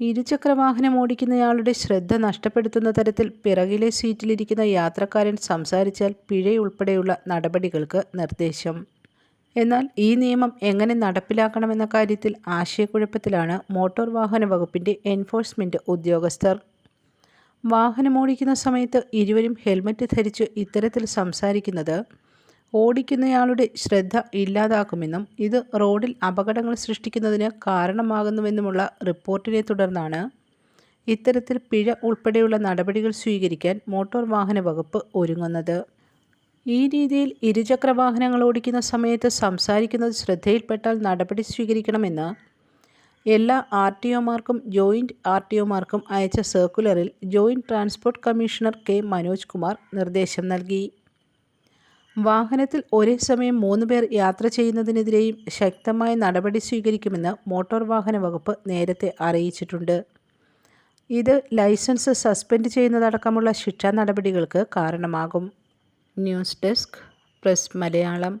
ഇരുചക്രവാഹനം ഓടിക്കുന്നയാളുടെ ശ്രദ്ധ നഷ്ടപ്പെടുത്തുന്ന തരത്തിൽ പിറകിലെ സീറ്റിലിരിക്കുന്ന യാത്രക്കാരൻ സംസാരിച്ചാൽ പിഴയുൾപ്പെടെയുള്ള നടപടികൾക്ക് നിർദ്ദേശം. എന്നാൽ ഈ നിയമം എങ്ങനെ നടപ്പിലാക്കണമെന്ന കാര്യത്തിൽ ആശയക്കുഴപ്പത്തിലാണ് മോട്ടോർ വാഹന വകുപ്പിന്റെ എൻഫോഴ്സ്മെന്റ് ഉദ്യോഗസ്ഥർ. വാഹനമോടിക്കുന്ന സമയത്ത് ഇരുവരും ഹെൽമറ്റ് ധരിച്ച് ഇത്തരത്തിൽ സംസാരിക്കുന്നത് ഓടിക്കുന്നയാളുടെ ശ്രദ്ധ ഇല്ലാതാക്കുമെന്നും ഇത് റോഡിൽ അപകടങ്ങൾ സൃഷ്ടിക്കുന്നതിന് കാരണമാകുന്നുവെന്നുമുള്ള റിപ്പോർട്ടിനെ തുടർന്നാണ് ഇത്തരത്തിൽ പിഴ ഉൾപ്പെടെയുള്ള നടപടികൾ സ്വീകരിക്കാൻ മോട്ടോർ വാഹന വകുപ്പ് ഒരുങ്ങുന്നത്. ഈ രീതിയിൽ ഇരുചക്ര വാഹനങ്ങൾ ഓടിക്കുന്ന സമയത്ത് സംസാരിക്കുന്നത് ശ്രദ്ധയിൽപ്പെട്ടാൽ നടപടി സ്വീകരിക്കണമെന്ന് എല്ലാ ആർ ടി ഒമാർക്കും ജോയിന്റ് ആർ ടി ഒമാർക്കും അയച്ച സർക്കുലറിൽ joint transport commissioner K Manoj Kumar നിർദ്ദേശം നൽകി. വാഹനത്തിൽ ഒരേ സമയം മൂന്ന് പേർ യാത്ര ചെയ്യുന്നതിനെതിരെയും ശക്തമായ നടപടി സ്വീകരിക്കുമെന്ന് മോട്ടോർ വാഹന വകുപ്പ് നേരത്തെ അറിയിച്ചിട്ടുണ്ട്. ഇത് ലൈസൻസ് സസ്പെൻഡ് ചെയ്യുന്നതടക്കമുള്ള ശിക്ഷാ നടപടികൾക്ക് കാരണമാകും. News desk press Malayalam